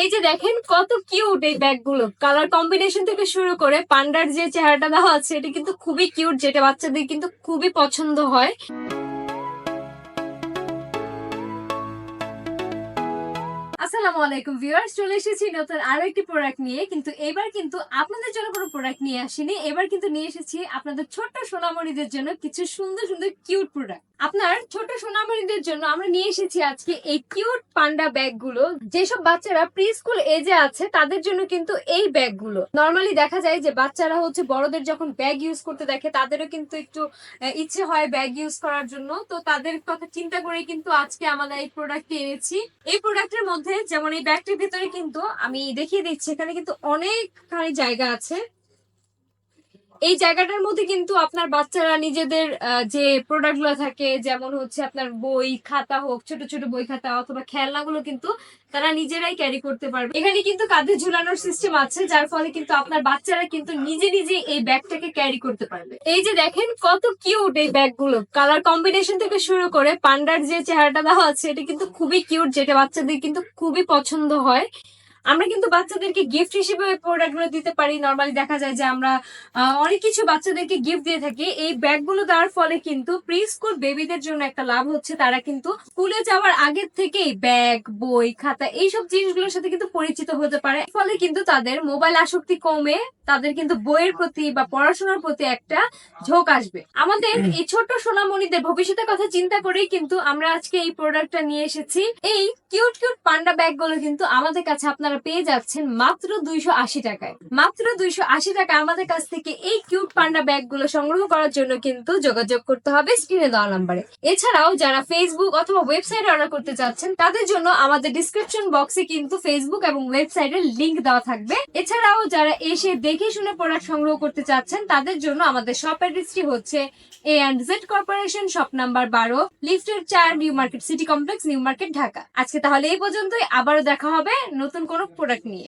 এই যে দেখেন কত কিউট এই ব্যাগগুলো কালার কম্বিনেশন থেকে শুরু করে পান্ডার যে চেহারাটা দেওয়া আছে, এটা কিন্তু খুবই কিউট যেটা বাচ্চাদের কিন্তু খুবই পছন্দ হয়। আসসালামু আলাইকুম ভিউয়ার্স চলে এসেছি নতুন আরও একটি প্রোডাক্ট নিয়ে। কিন্তু এবার কিন্তু আপনাদের জন্য কোনো প্রোডাক্ট নিয়ে আসিনি। এবার কিন্তু নিয়ে এসেছি আপনাদের ছোট্ট সোনামণিদের জন্য কিছু সুন্দর সুন্দর কিউট প্রোডাক্ট আপনার ছোট সোনামণিদের জন্য আমরা নিয়ে এসেছি আজকে এই কিউট পান্ডা ব্যাগগুলো। যেসব বাচ্চারা প্রি স্কুল এজে আছে, তাদের জন্য কিন্তু এই ব্যাগগুলো। নর্মালি দেখা যায় যে বাচ্চারা হচ্ছে বড়দের যখন ব্যাগ ইউজ করতে দেখে, তাদেরও কিন্তু একটু ইচ্ছে হয় ব্যাগ ইউজ করার জন্য। তো তাদের কথা চিন্তা করে কিন্তু আজকে আমরা এই প্রোডাক্টটি এনেছি। এই প্রোডাক্টের মধ্যে যেমন এই ব্যাগটির ভিতরে কিন্তু আমি দেখিয়ে দিচ্ছি, এখানে কিন্তু অনেকখানি জায়গা আছে। এই জায়গাটার মধ্যে কিন্তু আপনার বাচ্চারা নিজেদের যে প্রোডাক্টগুলো থাকে, যেমন হচ্ছে আপনার বই, খাতা হোক, ছোট ছোট বই খাতা অথবা খেলনাগুলো কিন্তু তারা নিজেরাই ক্যারি করতে পারবে। এখানে কিন্তু কাঁধে ঝুলানোর সিস্টেম আছে, যার ফলে কিন্তু আপনার বাচ্চারা কিন্তু নিজে নিজে এই ব্যাগটাকে ক্যারি করতে পারবে। এই যে দেখেন কত কিউট এই ব্যাগগুলো। কালার কম্বিনেশন থেকে শুরু করে পান্ডার যে চেহারাটা দেওয়া আছে, এটা কিন্তু খুবই কিউট যেটা বাচ্চাদের কিন্তু খুবই পছন্দ হয়। আমরা কিন্তু বাচ্চাদেরকে গিফট হিসেবে ওই প্রোডাক্টগুলো দিতে পারি। নর্মালি দেখা যায় যে আমরা অনেক কিছু বাচ্চাদেরকে গিফট দিয়ে থাকি। এই ব্যাগগুলো দেওয়ার ফলে কিন্তু প্রি স্কুল বেবিদের জন্য একটা লাভ হচ্ছে। তারা কিন্তু স্কুলে যাওয়ার আগের থেকেই ব্যাগ বই খাতা এইসব জিনিসগুলোর সাথে কিন্তু পরিচিত হতে পারে। ফলে কিন্তু তাদের মোবাইল আসক্তি কমে তাদের কিন্তু বইয়ের প্রতি বা পড়াশোনার প্রতি একটা ঝোঁক আসবে। আমাদের এই ছোট্ট সোনামণিদের ভবিষ্যতের কথা চিন্তা করেই কিন্তু আমরা আজকে এই প্রোডাক্টটা নিয়ে এসেছি। এই কিউট কিউট পান্ডা ব্যাগগুলো কিন্তু আমাদের কাছে আপনারা পেয়ে যাচ্ছেন মাত্র দুইশো আশি টাকায়। মাত্র দুইশো আশি টাকা আমাদের কাছ থেকে এই কিউট পান্ডা ব্যাগগুলো সংগ্রহ করার জন্য কিন্তু যোগাযোগ করতে হবে স্ক্রিনে দেওয়া নাম্বারে এছাড়াও যারা ফেসবুক অথবা ওয়েবসাইটে অর্ডার করতে চাচ্ছেন, তাদের জন্য আমাদের ডিসক্রিপশন বক্সে কিন্তু ফেসবুক এবং ওয়েবসাইটের লিংক দেওয়া থাকবে। এছাড়াও যারা এসে দেখে শুনে প্রোডাক্ট সংগ্রহ করতে চাচ্ছেন, তাদের জন্য আমাদের শপ অ্যাড্রেসটি হচ্ছে A and Z corporation shop number বারো লিফটের চার new market city complex new market Dhaka আজকে তাহলে এই পর্যন্তই। আবারও দেখা হবে নতুন কোনো প্রোডাক্ট নিয়ে।